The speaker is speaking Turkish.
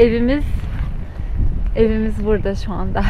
evimiz evimiz burada şu anda.